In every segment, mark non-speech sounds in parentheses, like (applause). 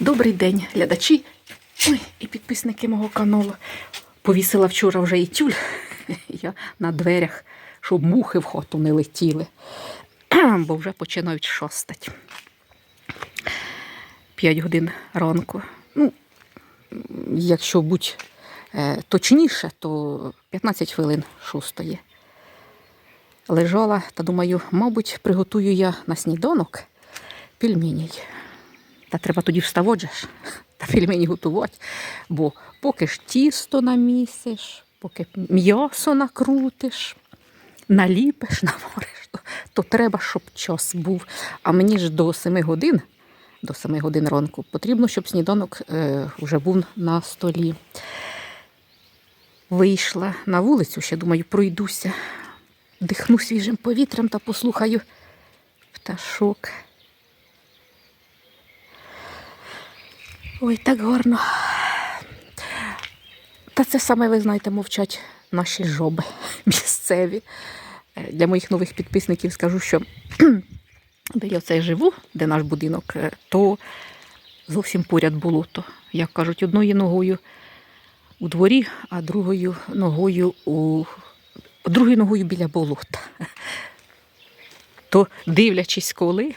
Добрий день, глядачі Ой, і підписники мого каналу. Повісила вчора вже і тюль (laughs) я на дверях, щоб мухи в хату не летіли, (clears throat) бо вже починають шостать. П'ять годин ранку. Ну, якщо бути е, точніше, то 15 хвилин шостої. Лежала та думаю, мабуть, приготую я на сніданок пельменей. Та треба тоді вставати же ж, та пельмені готувати. Бо поки ж тісто намісиш, поки м'ясо накрутиш, наліпиш, (laughs) навариш, то, то треба, щоб час був. А мені ж до 7 годин, до 7 годин ранку, потрібно, щоб сніданок е, вже був на столі. Вийшла на вулицю, ще думаю, пройдуся, дихну свіжим повітрям та послухаю пташок. Ой, так гарно. Та це саме, ви знаєте, мовчать наші жоби (laughs) місцеві. Е, Для моїх нових підписників скажу, що (clears throat) де я це живу, де наш будинок, е, то зовсім поряд болото. Як кажуть, одною ногою у дворі, а другою ногою у другою ногою біля болота. (laughs) То дивлячись, коли,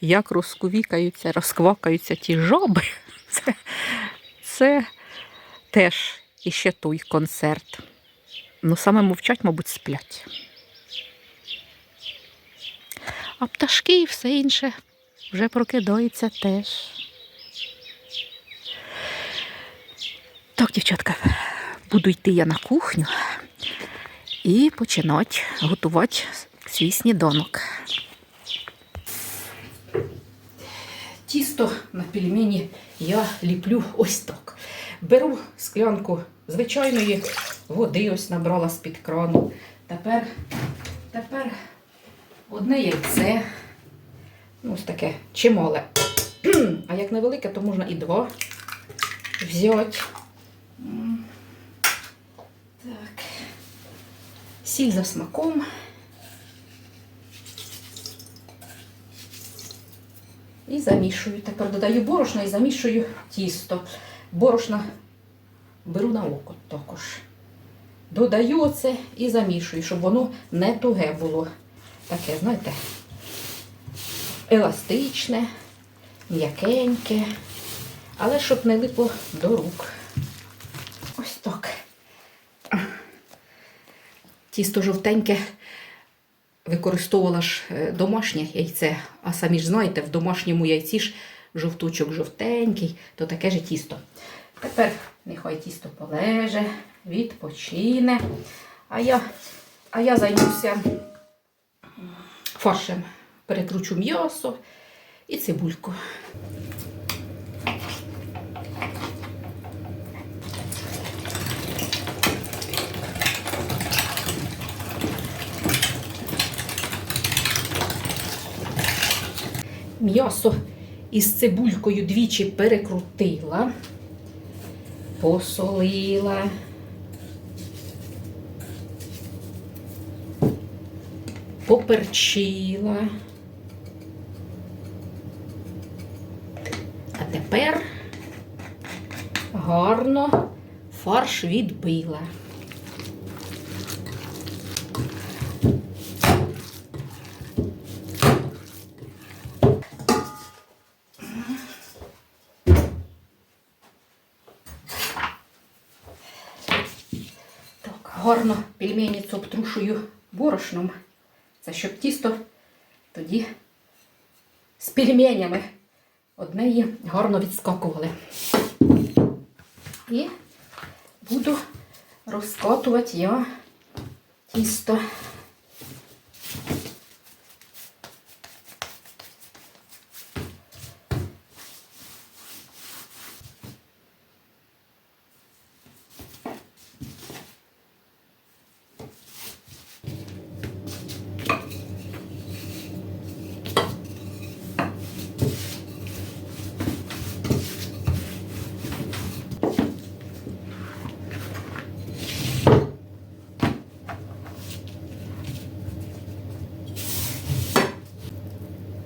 як розкувікаються, розквакаються ті жоби, це, це теж іще той концерт. Ну, саме мовчать, мабуть, сплять. А пташки і все інше вже прокидаються теж. Так, дівчатка, буду йти я на кухню і починати готувати свій сніданок. Тісто на пельмені я ліплю ось так. Беру склянку звичайної води, ось набрала з-під крану. Тепер, тепер одне яйце. Ну, ось таке чимале. А як невелике, то можна і два взяти. Так. Сіль за смаком. І замішую. Тепер додаю борошно і замішую тісто. Борошна беру на око також. Додаю оце і замішую, щоб воно не туге було. Таке, знаєте, еластичне, м'якеньке, але щоб не липло до рук. Ось так. Тісто жовтеньке використовувала ж е, домашнє яйце, а самі ж знаєте, в домашньому яйці ж жовтучок жовтенький, то таке ж тісто. Тепер нехай тісто полеже, відпочине. А я, а я займуся фаршем. Перекручу м'ясо і цибульку. М'ясо із цибулькою двічі перекрутила, посолила. Поперчила. А тепер гарно фарш відбила. Так, гарно пельмені обтрушую борошном. Це щоб тісто тоді з пельменями однеї гарно відскакували. І буду розкатувати я тісто.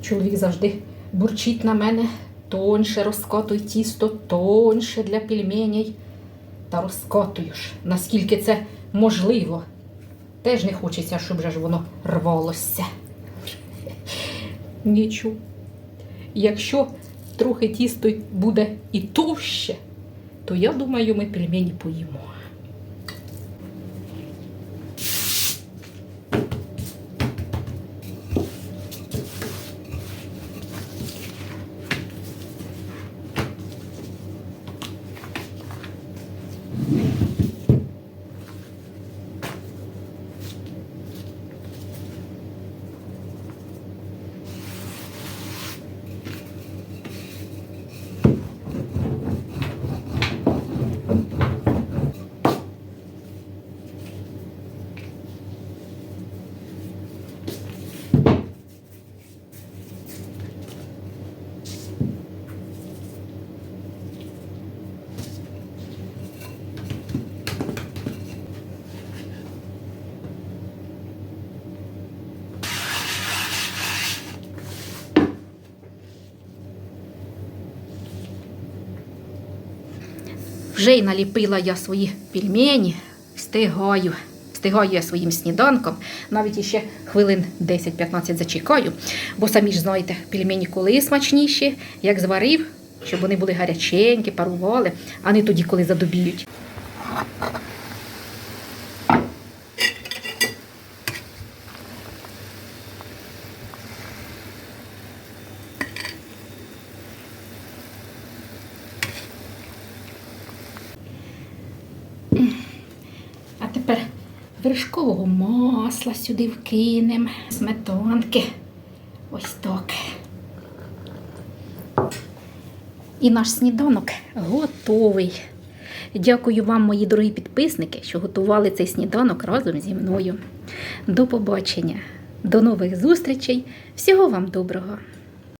Чоловік завжди бурчить на мене, тоньше розкатуй тісто, тоньше для пельменей. Та розкатуєш, наскільки це можливо. Теж не хочеться, щоб же ж воно рвалося. Нічого. Якщо трохи тісто буде і товще, то я думаю, ми пельмені поїмо. Вже й наліпила я свої пельмені, встигаю. Встигаю я своїм сніданком, навіть іще хвилин 10-15 зачекаю, бо самі ж знаєте, пельмені коли смачніші, як зварив, щоб вони були гаряченькі, парували, а не тоді, коли задобіють. А тепер вершкового масла сюди вкинемо, сметанки. Ось так. І наш сніданок готовий. Дякую вам, мої дорогі підписники, що готували цей сніданок разом зі мною. До побачення, до нових зустрічей. Всього вам доброго!